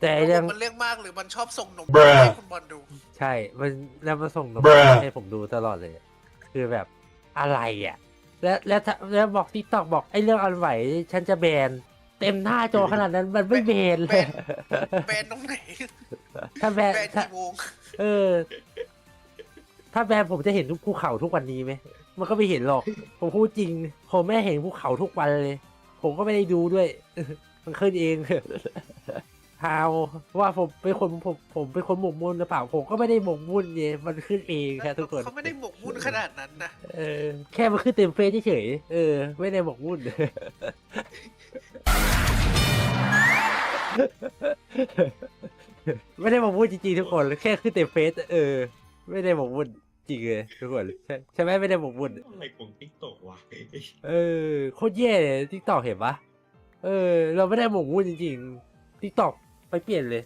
แต่ไอ้เรื่องมันเรื่องมากหรือมันชอบส่งนม Bruh ให้คุณบอลดู ใช่ มันแล้วมาส่งนม Bruh ให้ผมดูตลอดเลย คือแบบอะไรอะ แล้วแล้วถ้าแล้วบอกทิกตอกบอกไอ้เรื่องอันไหว ฉันจะแบน เต็มหน้าจอขนาดนั้นมันไม่แบนเลยแบนตรงไหนถ้าแบนแบนถ้ากี่โมงเออ ถ้าแบนผมจะเห็นทุกภูเขาทุกวันนี้ไหม มันก็ไม่เห็นหรอก ผมพูดจริง ผมไม่เห็นภูเขาทุกวันเลย ผมก็ไม่ได้ดูด้วย มันขึ้นเอง ฮาวว่าผมเป็นคนผมผมเป็นคนหมกมุ่นหรือเปล่าผมก็ไม่ได้หมกมุ่นไงมันขึ้นเองครับทุกคนเขาไม่ได้หมกมุ่นขนาดนั้นนะเออแค่มันขึ้นเต็มเฟซเฉยๆเออ ไม่ได้หมกมุ่นไม่ได้หมกมุ่นจริงๆทุกคนแค่ขึ้นเต็มเฟซเออ ไม่ได้หมกมุ่นจริงเลยทุกคนใช่ใช่ไหมไม่ได้หมกมุ่นอะไรของติ๊กตกวะเออโคตรแย่เลยทิกตอกเห็นปะเออ เราไม่ได้หมกมุ่นจริงๆทิกตอก ไปเปลี่ยนเลย